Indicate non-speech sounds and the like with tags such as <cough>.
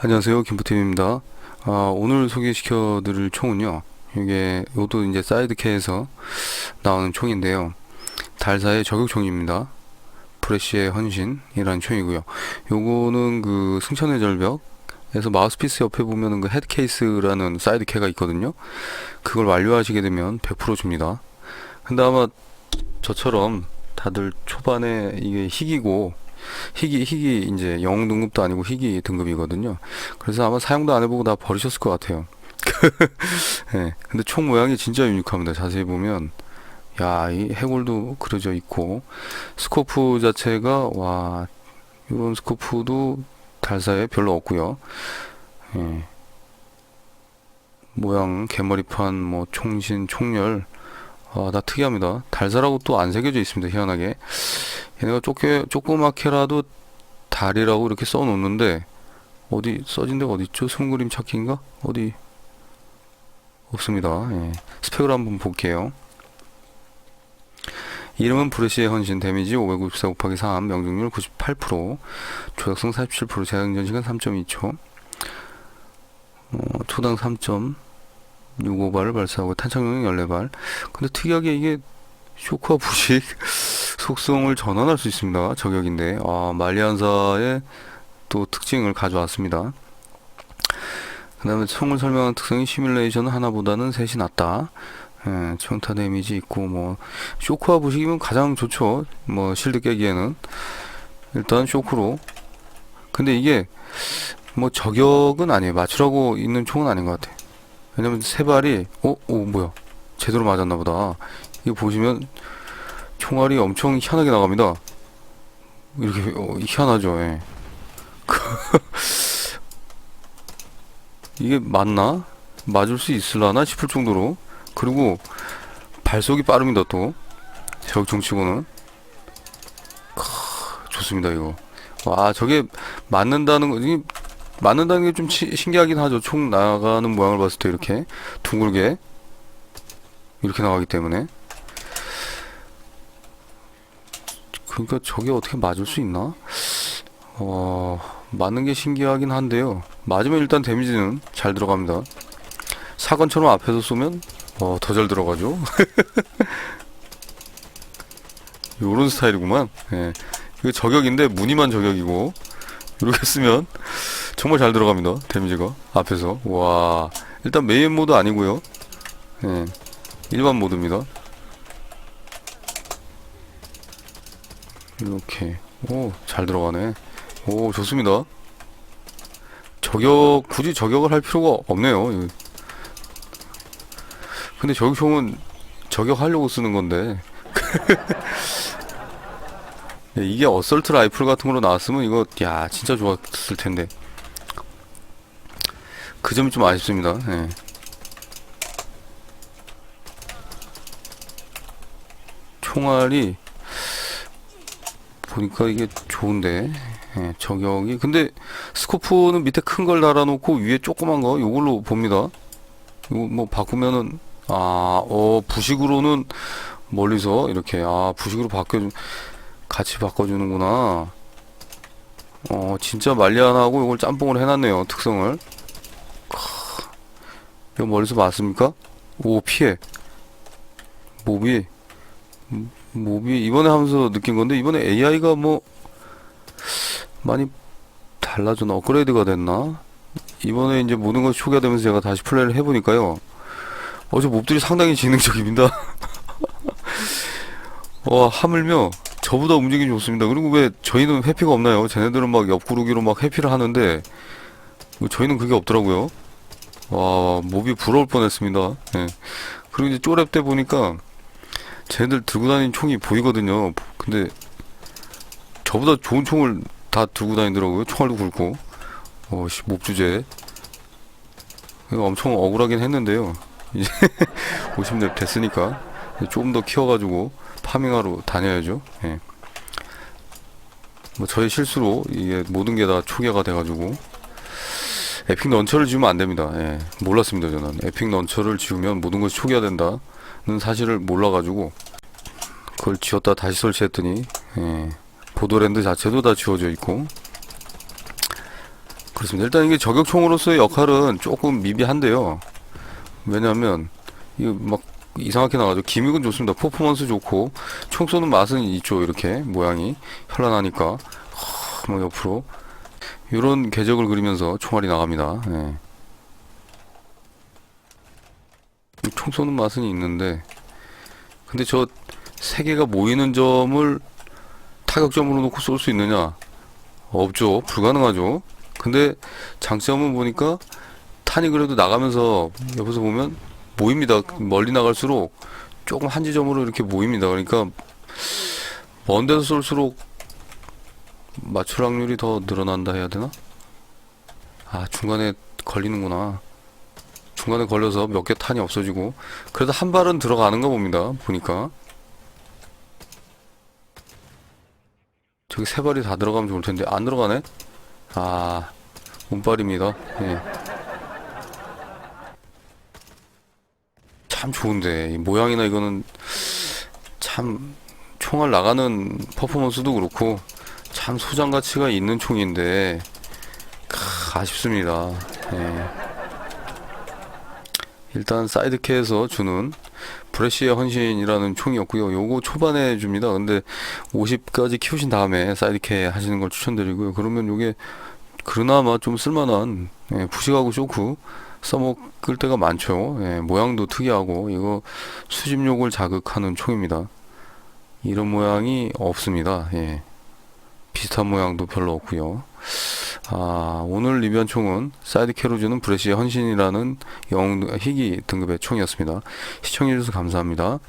안녕하세요. 김포팀입니다. 아, 오늘 소개시켜 드릴 총은요 이게 요도 이제 사이드캐에서 나오는 총인데요. 달사의 저격총입니다. 프레쉬의 헌신이라는 총이고요. 요거는 그 승천의 절벽에서 마우스피스 옆에 보면은 그 헤드케이스라는 사이드캐가 있거든요. 그걸 완료하시게 되면 100% 줍니다. 근데 아마 저처럼 다들 초반에 이게 희귀고 희귀 희귀 이제 영웅 등급도 아니고 희귀 등급이거든요. 그래서 아마 사용도 안 해보고 다 버리셨을 것 같아요. 예. <laughs> 근데 총 모양이 진짜 유니크합니다. 자세히 보면 야, 이 해골도 그려져 있고 스코프 자체가 와 이런 스코프도 달사에 별로 없고요. 예. 모양 개머리판 뭐 총신 총열 아, 다 특이합니다. 달사라고 또 안 새겨져 있습니다. 희한하게. 얘네가 조개, 조그맣게라도 달이라고 이렇게 써 놓는데, 어디, 써진 데가 어디 있죠? 숨그림 찾기인가? 어디? 없습니다. 예. 스펙을 한번 볼게요. 이름은 브레시의 헌신, 데미지 594 곱하기 3, 명중률 98%, 조약성 47%, 재장전 시간 3.2초, 어, 초당 3.65발을 발사하고 탄창용량 14발. 근데 특이하게 이게 쇼크와 부식 속성을 전환할 수 있습니다. 저격인데 아, 말리안사의 또 특징을 가져왔습니다. 그 다음에 총을 설명한 특성이 시뮬레이션은 하나보다는 셋이 낫다. 예, 청타 데미지 있고 뭐 쇼크와 부식이면 가장 좋죠. 뭐 실드 깨기에는 일단 쇼크로. 근데 이게 뭐 저격은 아니에요. 맞추라고 있는 총은 아닌 것 같아. 왜냐면 세 발이 어, 오 뭐야? 제대로 맞았나 보다. 이거 보시면 총알이 엄청 희한하게 나갑니다. 이렇게 어, 희한하죠. 예. <laughs> 이게 맞나? 맞을 수 있을라나 싶을 정도로 그리고 발속이 빠릅니다 또 저격총 치고는 크, 좋습니다 이거 와 저게 맞는다는 거 이게 맞는다는 게 좀 신기하긴 하죠 총 나가는 모양을 봤을 때 이렇게 둥글게 이렇게 나가기 때문에 그러니까 저게 어떻게 맞을 수 있나? 어, 맞는 게 신기하긴 한데요. 맞으면 일단 데미지는 잘 들어갑니다. 사건처럼 앞에서 쏘면 어, 더 잘 들어가죠. <laughs> 요런 스타일이구만. 예. 이거 저격인데 무늬만 저격이고 이렇게 쓰면 정말 잘 들어갑니다. 데미지가 앞에서. 와. 일단 메인 모드 아니고요. 예. 일반 모드입니다. 이렇게. 오 잘 들어가네. 오 좋습니다. 저격 굳이 저격을 할 필요가 없네요. 이거. 근데 저격총은 저격하려고 쓰는 건데. 네, <laughs> 이게 어설트 라이플 같은 걸로 나왔으면 이거 야 진짜 좋았을 텐데. 그 점이 좀 아쉽습니다. 예. 총알이 보니까 이게 좋은데. 예, 저격이. 근데 스코프는 밑에 큰 걸 달아놓고 위에 조그만 거 요걸로 봅니다. 이거 뭐 바꾸면은 아어 부식으로는 멀리서 이렇게 아 부식으로 바꿔 같이 바꿔주는구나. 어 진짜 말리안하고 이걸 짬뽕을 해놨네요 특성을. 크, 이거 멀리서 맞습니까? 오 피해. 몹이 몹이 이번에 하면서 느낀 건데 이번에 AI가 뭐 많이 달라졌나? 업그레이드가 됐나? 이번에 이제 모든 것이 초기화되면서 제가 다시 플레이를 해보니까요. 어제 몹들이 상당히 지능적입니다. <laughs> 와 하물며 저보다 움직임이 좋습니다. 그리고 왜 저희는 회피가 없나요? 쟤네들은 막 옆구르기로 막 회피를 하는데 뭐 저희는 그게 없더라고요. 와 몹이 부러울 뻔했습니다. 예. 그리고 이제 쪼랩 때 보니까 쟤들 들고 다니는 총이 보이거든요. 근데 저보다 좋은 총을 다 들고 다니더라고요. 총알도 굵고. 어, 씨, 몹주제. 이거 엄청 억울하긴 했는데요. 이제 <laughs> 50렙 됐으니까 조금 더 키워가지고 파밍하러 다녀야죠. 예. 뭐 저의 실수로 이게 모든 게 다 초기화가 돼가지고 에픽 런처를 지우면 안 됩니다. 예. 몰랐습니다 저는. 에픽 런처를 지우면 모든 것이 초기화 된다. 는 사실을 몰라가지고 그걸 지웠다 다시 설치했더니 예, 보도랜드 자체도 다 지워져 있고 그렇습니다. 일단 이게 저격총으로서의 역할은 조금 미비한데요. 왜냐하면 이거 막 이상하게 나가죠. 기믹은 좋습니다. 퍼포먼스 좋고 총 쏘는 맛은 있죠. 이렇게 모양이 현란하니까 하, 막 옆으로 이런 궤적을 그리면서 총알이 나갑니다. 예. 이총 쏘는 맛은 있는데 근데 저 세 개가 모이는 점을 타격점으로 놓고 쏠 수 있느냐? 없죠. 불가능하죠. 근데 장점은 보니까 탄이 그래도 나가면서 옆에서 보면 모입니다. 멀리 나갈수록 조금 한 지점으로 이렇게 모입니다. 그러니까 먼 데서 쏠수록 맞출 확률이 더 늘어난다 해야 되나? 아, 중간에 걸리는구나. 중간에 걸려서 몇 개 탄이 없어지고 그래도 한 발은 들어가는가 봅니다. 보니까 저기 세 발이 다 들어가면 좋을 텐데 안 들어가네? 아, 운발입니다. 예. 참 좋은데 이 모양이나 이거는 참 총알 나가는 퍼포먼스도 그렇고 참 소장 가치가 있는 총인데 크, 아쉽습니다. 예. 일단 사이드캐에서 주는 브레시의 헌신이라는 총이었고요. 요거 초반에 줍니다. 근데 50까지 키우신 다음에 사이드캐 하시는 걸 추천드리고요. 그러면 요게 그나마 좀 쓸만한 예, 부식하고 쇼크 써먹을 때가 많죠. 예, 모양도 특이하고 이거 수집욕을 자극하는 총입니다. 이런 모양이 없습니다. 예. 비슷한 모양도 별로 없고요. 아, 오늘 리뷰한 총은 사이드 캐로즈는 브레시의 헌신이라는 영웅 희귀 등급의 총이었습니다. 시청해주셔서 감사합니다.